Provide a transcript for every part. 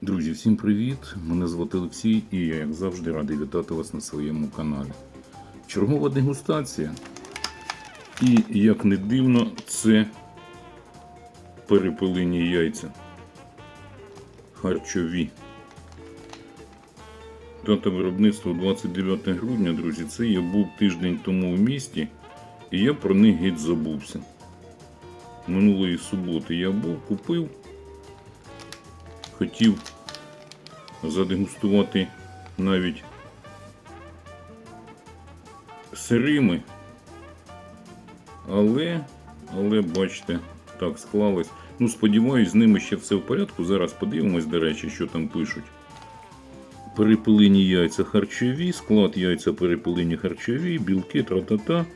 Друзі, всім привіт! Мене звати Олексій і я, як завжди, радий вітати вас на своєму каналі. Чергова дегустація. І, як не дивно, це перепилені яйця. Харчові. Дата виробництва 29 грудня, друзі. Це я був тиждень тому в місті, і я про них геть забувся. Минулої суботи я був, купив, хотів задегустувати навіть сирими, але, але бачите, так склалось. Ну, сподіваюсь, з ними ще все в порядку. Зараз подивимось, до речі, що там пишуть. Перепилені яйця харчові, склад яйця перепилені харчові, білки, тра-та-та,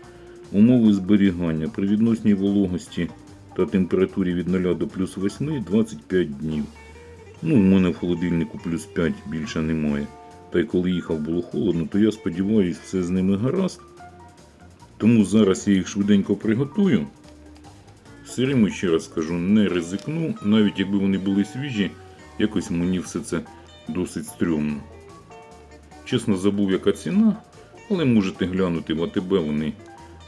умови зберігання при відносній вологості та температурі від 0 до плюс 8 25 днів. Ну, в мене в холодильнику плюс 5 більше немає. Та й коли їхав було холодно, то я сподіваюся, все з ними гаразд. Тому зараз я їх швиденько приготую. Сирими, ще раз скажу, не ризикну, навіть якби вони були свіжі, якось мені все це досить стрьомно. Чесно забув, яка ціна, але можете глянути в АТБ вони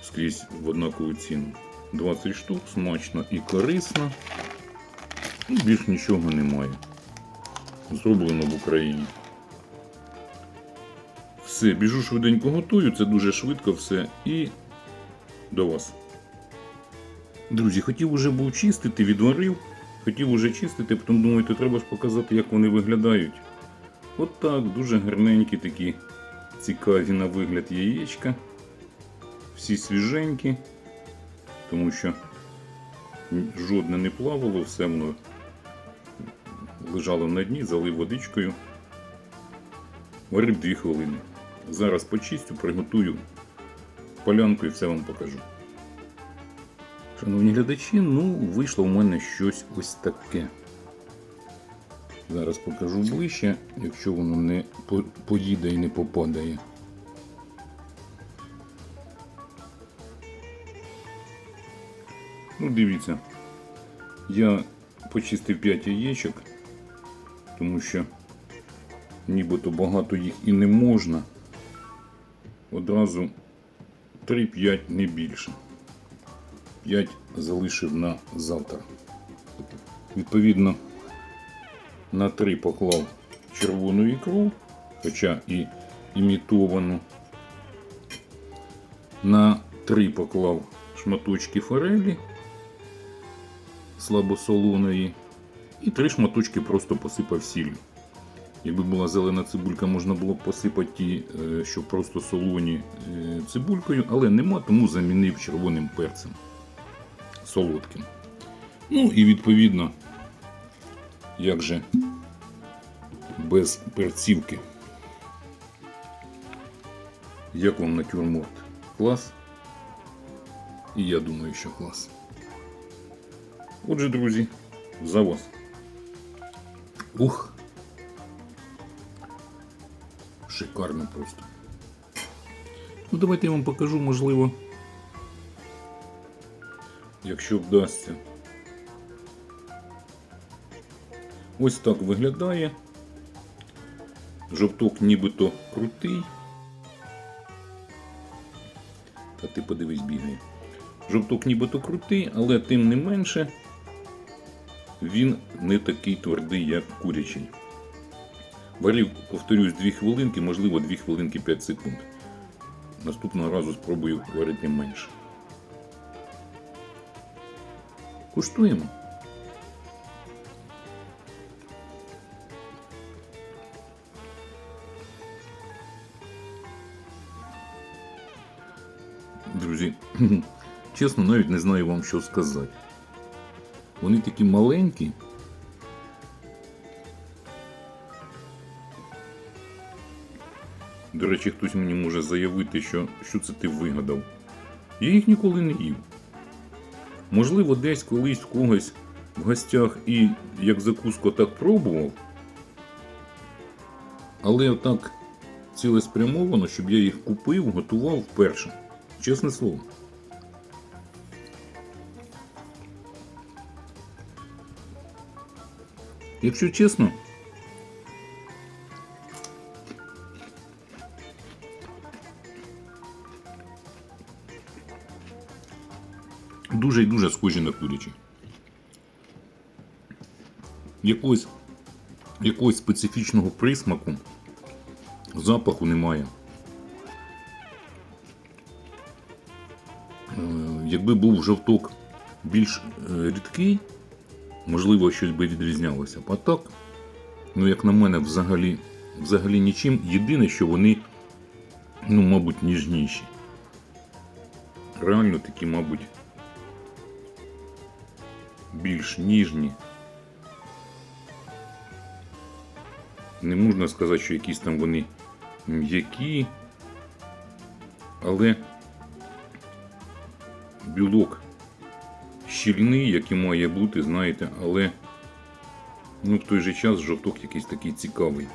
скрізь в однакову ціну. 20 штук, смачно і корисно. Більш нічого немає. Зроблено в Україні. Все, біжу швиденько готую, це дуже швидко все і до вас. Друзі, хотів уже був чистити, відварив, хотів уже чистити, потім думаю, то треба ж показати, як вони виглядають. От так, дуже гарненькі такі цікаві на вигляд яєчка. Всі свіженькі, тому що жодне не плавало, все воно лежало на дні, залив водичкою. Варив 2 хвилини. Зараз почистю, приготую полянку і все вам покажу. Шановні глядачі, ну, вийшло в мене щось ось таке. Зараз покажу ближче, якщо воно не поїде і не попадає. Ну, дивіться, я почистив 5 яєчок, тому що нібито багато їх і не можна. Одразу 3-5 не більше. 5 залишив на завтра. Відповідно, на 3 поклав червону ікру, хоча і імітовану. На 3 поклав шматочки форелі слабосолоної. І 3 шматочки просто посипав сіллю. Якби була зелена цибулька, можна було б посипати ті, е, що просто солоні е, цибулькою, але нема, тому замінив червоним перцем солодким. Ну і відповідно, як же без перцівки. Як вам натюрморт? Клас? І я думаю, що клас. Отже, друзі, за вас. Ух! Шикарно просто. Ну, давайте я вам покажу, можливо, якщо вдасться. Ось так виглядає. Жовток нібито крутий. Та ти подивись бігає. Жовток нібито крутий, але тим не менше він не такий твердий, як курячий. Варив, повторюсь, 2 хвилинки, можливо, 2 хвилинки 5 секунд. Наступного разу спробую варити менше. Куштуємо. Друзі, чесно, навіть не знаю вам, що сказати. Вони такі маленькі. До речі, хтось мені може заявити, що, що це ти вигадав. Я їх ніколи не їв. Можливо, десь колись в когось в гостях і як закуску так пробував. Але отак цілеспрямовано, щоб я їх купив, готував вперше. Чесне слово. Якщо чесно, дуже і дуже схожі на курячі. Якогось, якогось специфічного присмаку, запаху немає. Е, Якби був жовток більш е, рідкий, можливо, щось би відрізнялося. А так, ну, як на мене, взагалі, взагалі нічим. Єдине, що вони, ну, мабуть, ніжніші. Реально такі, мабуть, більш ніжні. Не можна сказати, що якісь там вони м'які, але білок щільний, як і має бути, знаєте, але ну, в той же час жовток якийсь такий цікавий.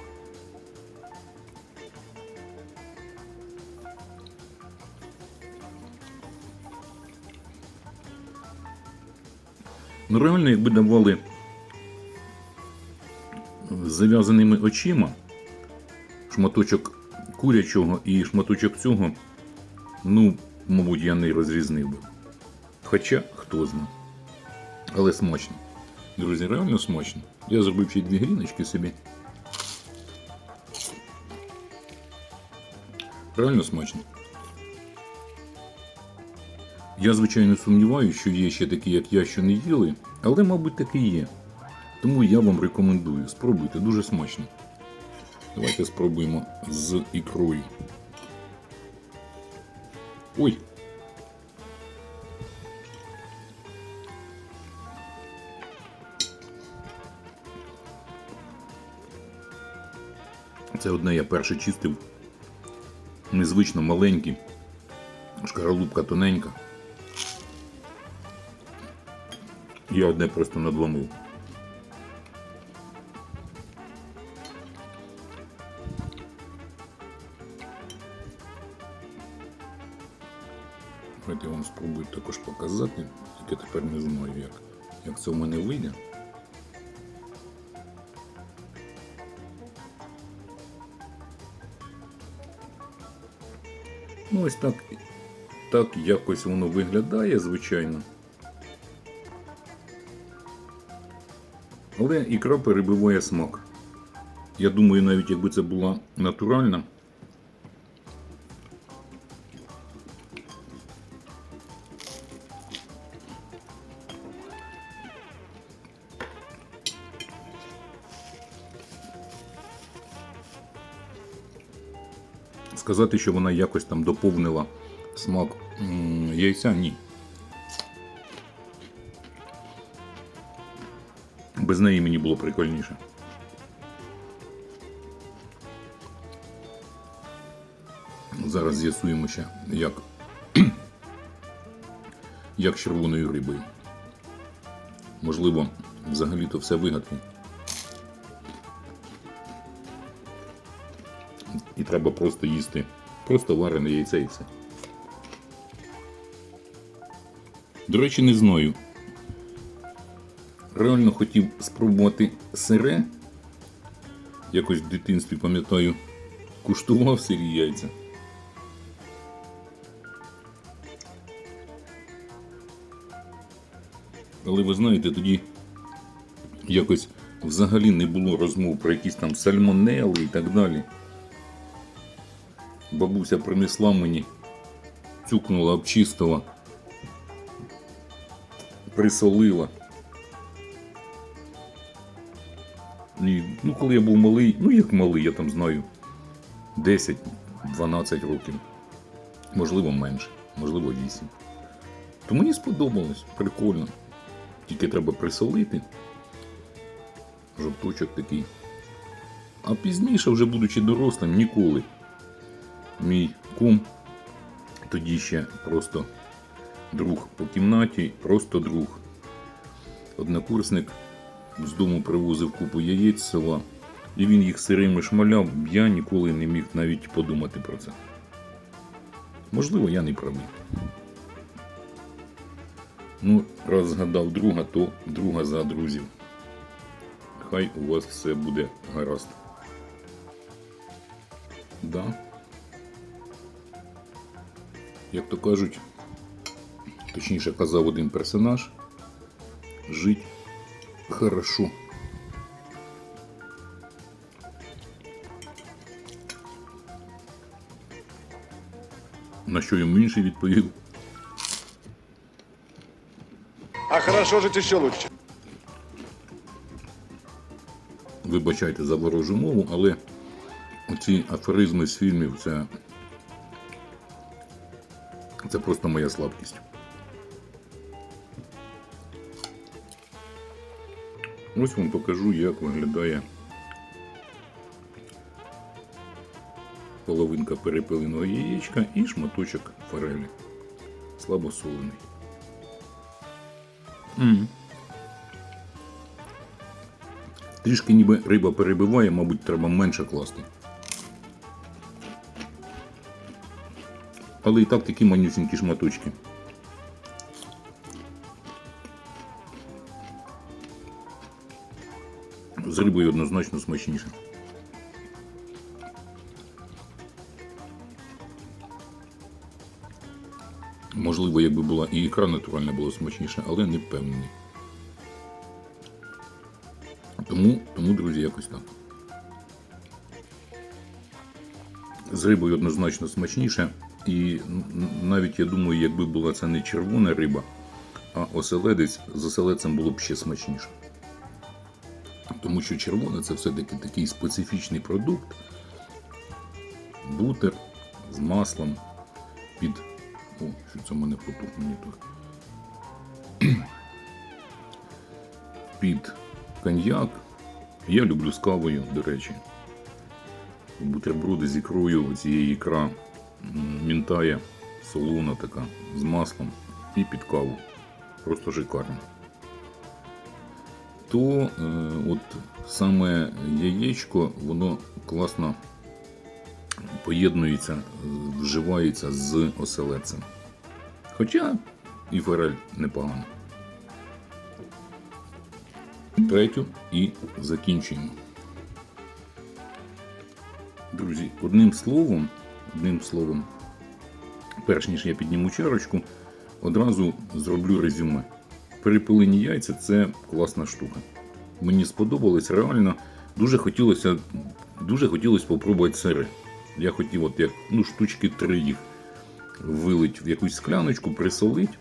Ну, реально, якби давали з зав'язаними очима шматочок курячого і шматочок цього, ну, мабуть, я не розрізнив би. Хоча, хто знає. Але смачно. Друзі, реально смачно. Я зробив ще дві гріночки собі. Реально смачно. Я, звичайно, сумніваюся, що є ще такі, як я, що не їли, але, мабуть, таки є. Тому я вам рекомендую. Спробуйте, дуже смачно. Давайте спробуємо з ікрою. Ой! Це одне я перше чистив. Незвично маленький. Шкаралупка тоненька. Я одне просто надломив. Давайте я вам спробую також показати, тільки тепер не знаю, як, як це в мене вийде. Ось так, так якось воно виглядає, звичайно. Але ікра перебиває смак. Я думаю, навіть якби це була натуральна. Сказати, що вона якось там доповнила смак яйця, ні. Без неї мені було прикольніше. Зараз з'ясуємо ще, як, як червоною рибою. Можливо, взагалі-то все вигадки. Треба просто їсти. Просто варене яйце і все. До речі, не знаю. Реально хотів спробувати сире. Якось в дитинстві, пам'ятаю, куштував сирі яйця. Але ви знаєте, тоді якось взагалі не було розмов про якісь там сальмонели і так далі. Бабуся принесла мені, цюкнула, обчистила, присолила. І, ну, коли я був малий, ну як малий, я там знаю, 10-12 років, можливо менше, можливо 8. То мені сподобалось, прикольно. Тільки треба присолити. Жовточок такий. А пізніше, вже будучи дорослим, ніколи. Мій кум, тоді ще просто друг по кімнаті, просто друг. Однокурсник з дому привозив купу яєць з села, і він їх сирими шмаляв, я ніколи не міг навіть подумати про це. Можливо, я не правий. Ну, раз згадав друга, то друга за друзів. Хай у вас все буде гаразд. Да. Як то кажуть, точніше казав один персонаж, жить хорошо. На що йому інший відповів. А хорошо жить еще лучше. Вибачайте за ворожу мову, але оці афоризми з фільмів це, це просто моя слабкість. Ось вам покажу, як виглядає половинка перепиленого яєчка і шматочок форелі. Слабосолений. М. Трішки ніби риба перебиває, мабуть, треба менше класти. Але і так такі манюсінькі шматочки. З рибою однозначно смачніше. Можливо, якби була і ікра натуральна було смачніше, але не впевнений. Тому, тому, друзі, якось так. З рибою однозначно смачніше. І навіть я думаю, якби була це не червона риба, а оселедець, з оселедцем було б ще смачніше. Тому що червона це все-таки такий специфічний продукт. Бутер з маслом під. О, що це в мене потух монітор. Під коньяк. Я люблю з кавою, до речі. Бутерброди з ікрою, цієї ікра мінтає, солона така, з маслом і під каву. Просто шикарно. То е, от саме яєчко, воно класно поєднується, вживається з оселедцем. Хоча і форель непогано. Третю і закінчуємо. Друзі, одним словом, одним словом, перш ніж я підніму чарочку, одразу зроблю резюме. Перепилені яйця це класна штука. Мені сподобалось реально. Дуже хотілося, дуже хотілося попробувати сири. Я хотів, от як ну, штучки три їх вилить в якусь скляночку, присолить.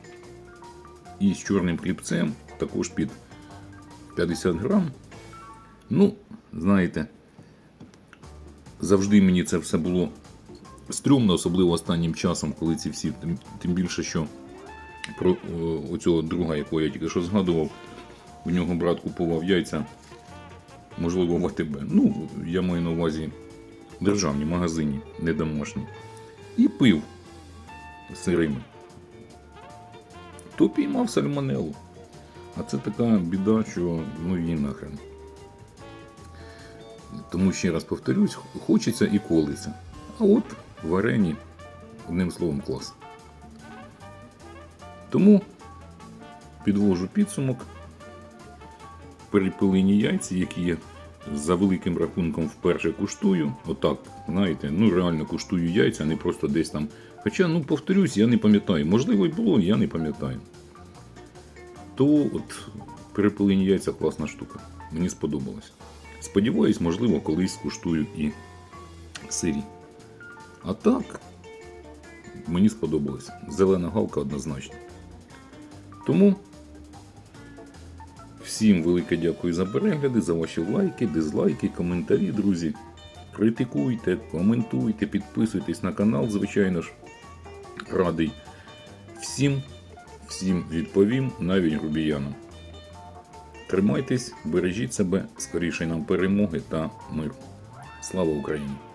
І з чорним хлібцем, також під 50 грам. Ну, знаєте, завжди мені це все було стрьомно, особливо останнім часом, коли ці всі, тим, тим більше, що про о, оцього друга, якого я тільки що згадував, у нього брат купував яйця, можливо, в АТБ. Ну, я маю на увазі державні магазині, не домашні. І пив сирими. То піймав сальмонелу. А це така біда, що ну її нахрен. Тому ще раз повторюсь, хочеться і колиться. А от варені, одним словом, клас. Тому підвожу підсумок. Перепилені яйця, які я за великим рахунком вперше куштую. Отак, знаєте, ну реально куштую яйця, не просто десь там. Хоча, ну повторюсь, я не пам'ятаю. Можливо, й було, я не пам'ятаю. То от перепилені яйця класна штука. Мені сподобалось. Сподіваюсь, можливо, колись скуштую і сирі. А так, мені сподобалось. Зелена галка однозначно. Тому всім велике дякую за перегляди, за ваші лайки, дизлайки, коментарі, друзі. Критикуйте, коментуйте, підписуйтесь на канал, звичайно ж. Радий всім, всім відповім, навіть грубіянам. Тримайтесь, бережіть себе, скоріше нам перемоги та миру. Слава Україні!